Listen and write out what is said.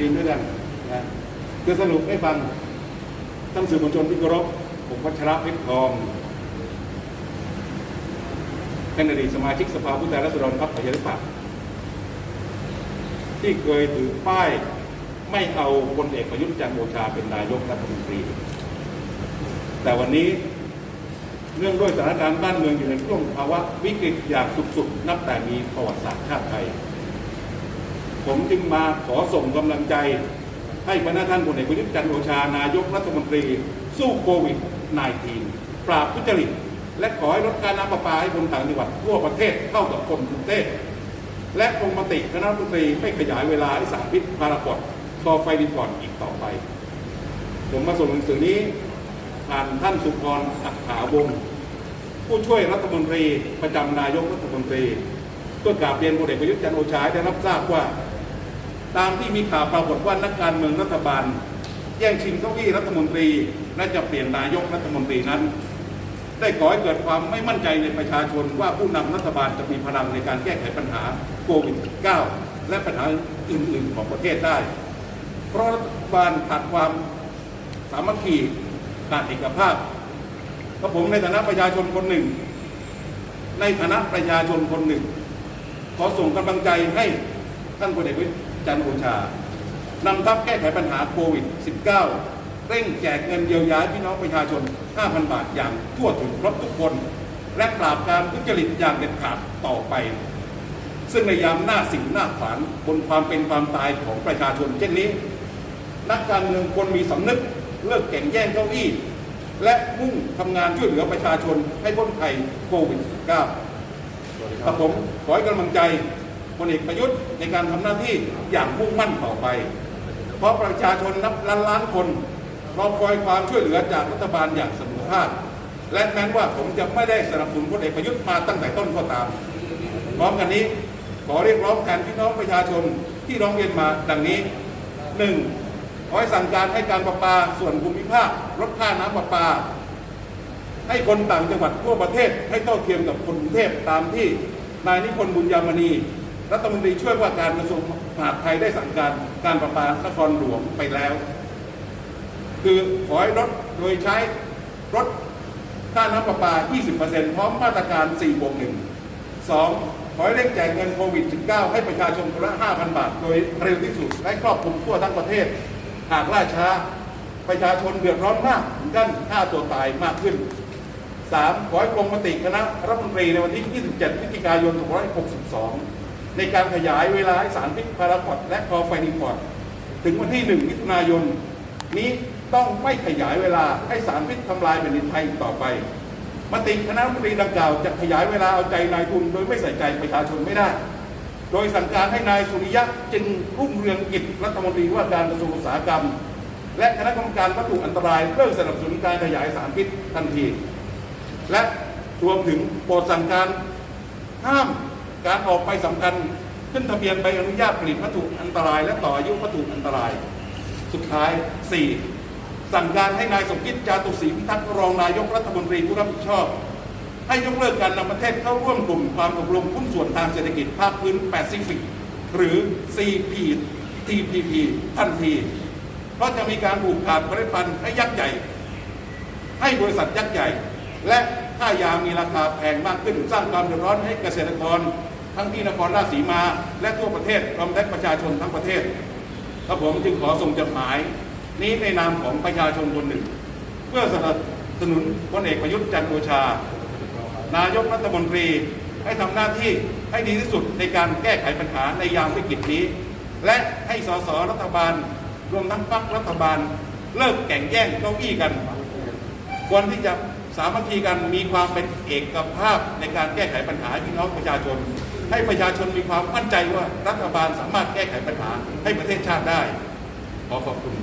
ยืนด้วยกันนะคือสรุปให้ฟังท่านสื่อมวลชนที่เคารพผมวัชระเพชรทองเป็นอดีตสมาชิกสภาผู้แทนราษฎรพรรคประชาธิปัตย์ที่เคยถือป้ายไม่เอาพลเอกประยุทธ์จันทร์โอชาเป็นนายกรัฐมนตรี แต่วันนี้เนื่องด้วยสถานการณ์บ้านเมืองอยู่ในช่วงภาวะวิกฤตอย่างสุดๆ นับแต่มีประวัติศาสตร์ชาติไทย ผมจึงมาขอส่งกำลังใจ ให้พระท่านพลเอกประยุทธ์จันทร์โอชานายกรัฐมนตรี สู้โควิด -19 ปราบทุจริต และขอให้ลดการน้ำประปาให้คนต่างจังหวัดทั่วประเทศเท่ากับคนกรุงเทพและคงมติคณะรัฐมนตรีไม่ขยายเวลาให้สารพิษพาราควดคอไฟดีก่อนอีกต่อไป ผมมาส่งหนังสือนี้ผ่านท่านสุพรอักขาวงผู้ช่วยรัฐมนตรีประจำนายกรัฐมนตรีเพื่อกราบเรียนพลเอกประยุทธ์จันทร์โอชาได้รับทราบว่า ตามที่มีข่าวปรากฏว่านักการเมืองรัฐบาล แย่งชิงเก้าอี้รัฐมนตรี และจะเปลี่ยนนายกรัฐมนตรีนั้น ได้ก่อให้เกิดความไม่มั่นใจในประชาชนว่าผู้นำรัฐบาลจะมีพลังในการแก้ไขปัญหาโควิด -19 และปัญหาอื่นๆของประเทศได้ เพราะรัฐบาลขาดความสามัคคีขาดเอกภาพก็ผมในฐานะประชาชนคนหนึ่ง ในฐานะประชาชนคนหนึ่ง ขอส่งกำลังใจให้ท่านพลเอกประยุทธ์ จันทร์โอชานำทัพแก้ไขปัญหาโควิด -19 เร่งแจกเงินเยียวยาพี่น้องประชาชน 5,000 บาทอย่างทั่วถึงครบทุกคน และปราบการทุจริตอย่างเด็ดขาดต่อไป ซึ่งในยามหน้าสิงหน้าขวานบนความเป็นความตายของประชาชนเช่นนี้ นักการเมืองควรมีสำนึกเลิกแข่งแย่งเก้าอี้ และมุ่งทำงานช่วยเหลือประชาชนให้พ้นภัยโควิด -19 กับผมขอให้กำลังใจ พลเอกประยุทธ์ในการทำหน้าที่อย่างมุ่งมั่นต่อไป เพราะประชาชนนับล้านล้านคนรอคอยความช่วยเหลือจากรัฐบาลอย่างสมอภาคและแม้ว่าผมจะไม่ได้สนับสนุนพลเอกประยุทธ์มาตั้งแต่ต้นก็ตาม พร้อมกันนี้ขอเรียกร้องแทนพี่น้องประชาชนที่ร้องเรียนมาดังนี้หนึ่งขอให้สั่งการให้การประปาส่วนภูมิภาคลดค่าน้ำประปา ให้คนต่างจังหวัดทั่วประเทศให้เท่าเทียมกับคนกรุงเทพตามที่นายนิพนธ์บุญยามณี รัฐมนตรีช่วยว่าการกระทรวงมหาดไทยได้สั่งการการประปานครหลวงไปแล้ว คือขอให้ลดโดยใช้ลดค่าน้ำประปา 20%พร้อมมาตรการ 4 บวก 1 2 ขอให้เร่งแจกเงินโควิด -19 ให้ประชาชนคนละ 5,000 บาท โดยเร็วที่สุดและครอบคลุมทั่วทั้งประเทศ หากล่าช้า ประชาชนเดือดร้อนมากถึงขั้นฆ่าตัวตายมากขึ้น 3. ขอให้กรมมติคณะรัฐมนตรีในวันที่ 27พฤศจิกายน 2562 ในการขยายเวลาให้สารพิษพาราควดและคอไฟนิคอดถึงวันที่ 1 มิถุนายน นี้ต้องไม่ขยายเวลาให้สารพิษทำลายแผ่นดินไทยต่อไป มติคณะรัฐมนตรีดังกล่าวจะขยายเวลาเอาใจนายทุนโดยไม่ใส่ใจประชาชนไม่ได้ โดยสั่งการให้นายสุริยะจึงรุ่งเรืองกิจรัฐมนตรีว่าการกระทรวงอุตสาหกรรม และคณะกรรมการวัตถุอันตรายเพื่อสนับสนุนการขยายสารพิษทันที และรวมถึงโปรดสั่งการห้าม การออกไปสำคัญขึ้นทะเบียนใบอนุญาตผลิตวัตถุอันตราย และต่ออายุวัตถุอันตราย สุดท้าย 4. สั่งการให้นายสมคิดจาตุศรีพิทักษ์รองนายกรัฐมนตรีผู้รับผิดชอบ ให้ยกเลิกการนำประเทศเข้าร่วมกลุ่มความตกลงหุ้นส่วนทางเศรษฐกิจภาคพื้นแปซิฟิกหรือ CPTPP ทันทีเพราะจะมีการผูกขาดผลิตภัณฑ์ให้ยักษ์ใหญ่ ให้บริษัทยักษ์ใหญ่ และค่ายามีราคาแพงมากขึ้นสร้างความเดือดร้อนให้เกษตรกร ทั้งที่นครราชสีมา และทั่วประเทศรวมทั้งประชาชนทั้งประเทศกระผมจึงขอส่งจดหมาย นี้ในนามของประชาชนคนหนึ่ง เพื่อสนับสนุนพลเอกประยุทธ์จันทร์โอชา นายกรัฐมนตรีให้ทำหน้าที่ให้ดีที่สุดในการแก้ไขปัญหาในยามวิกฤตนี้ และให้สสรัฐบาล รวมทั้งพรรครัฐบาล เลิกแข่งแย่งเก้าอี้กัน ควรที่จะ สามัคคีกันมีความเป็นเอกภาพในการแก้ไขปัญหาพี่น้องประชาชน ให้ประชาชนมีความมั่นใจว่ารัฐบาลสามารถแก้ไขปัญหาให้ประเทศชาติได้ ขอขอบคุณ